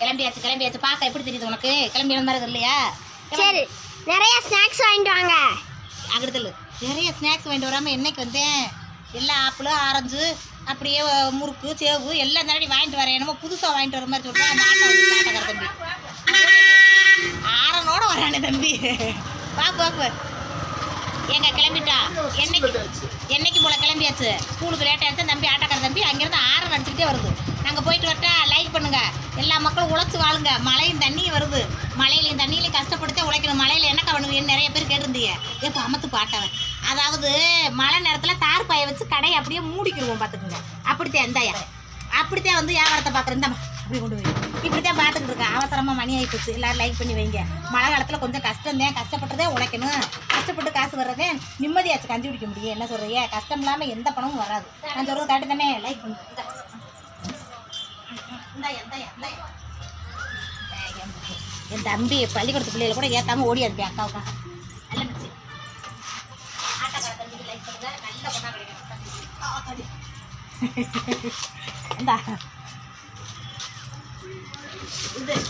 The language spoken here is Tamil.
கிளம்பியாச்சு கிளம்பியாச்சு பார்க்க எப்படி தெரியுது உனக்கு? கிளம்பி வந்த மாதிரி இல்லையா சரி நிறைய ஸ்நாக்ஸ் வாங்கிட்டு வாங்க. அங்கிடத்தில் நிறைய ஸ்நாக்ஸ் வாங்கிட்டு வராமல் என்னைக்கு வந்தேன் எல்லா ஆப்பிளும் ஆரஞ்சு அப்படியே முறுக்கு சேவு எல்லாம் தாண்டி வாங்கிட்டு வரேன். என்னமோ புதுசாக வாங்கிட்டு வர மாதிரி சொல்கிறேன் அந்த ஆட்டோ வந்து ஆட்டோக்கார தம்பி. ஆரனோட வரானே தம்பி. பாப்பு பாப்பு எங்க கிளம்பிட்டா? என்னைக்கு? என்னைக்கு போல கிளம்பியாச்சு? ஸ்கூலுக்கு லேட் ஆயிடுச்சு. தம்பி ஆட்டோக்கார தம்பி அங்கேருந்து ஆரன் அடிச்சுக்கிட்டே வருது. நாங்கள் போயிட்டு வரட்டா? லைக் பண்ணுங்க. எல்லா மக்களும் உழைச்சி வாழுங்க. மழையும் தண்ணியும் வருது. மழையிலையும் தண்ணியிலையும் கஷ்டப்படுத்தே உழைக்கணும். மழையில் என்னக்கா பண்ணுவீங்கன்னு நிறைய பேர் கேட்டிருந்தீங்க. எப்போ அமத்து பாட்டவன். அதாவது மழை நேரத்தில் தார் பாயை வச்சு கடையை அப்படியே மூடிக்கிடுவோம் பார்த்துக்குங்க. அப்படித்தான் எந்தாயா அப்படித்தான் வந்து வியாபாரத்தை பார்க்குறேன். இந்த அப்படி கொண்டு போய். இப்படித்தான் பார்த்துக்கிட்டு இருக்கேன். அவசரமாக மணி ஆகி போச்சு. எல்லாரும் லைக் பண்ணி வைங்க. மழை காலத்தில் கொஞ்சம் கஷ்டம் தான் கஷ்டப்பட்டதே உழைக்கணும். கஷ்டப்பட்டு காசு வர்றதே நிம்மதியாச்சு. கஞ்சி குடிக்க முடியும். என்ன சொல்கிறீங்க கஷ்டம் இல்லாமல் எந்த பணமும் வராது. நான் சொல்கிறது கரெக்டு தானே? லைக் பண்ணி. என் தம்பி பள்ளிக்கூடத்து பிள்ளைகளை கூட ஏத்தாம ஓடி அனுப்பி அக்காவுக்கா நல்ல மிச்சு ஆட்டக்கார தம்பிக்கு லைக் பண்ணுங்க. நல்ல கிடைக்கும்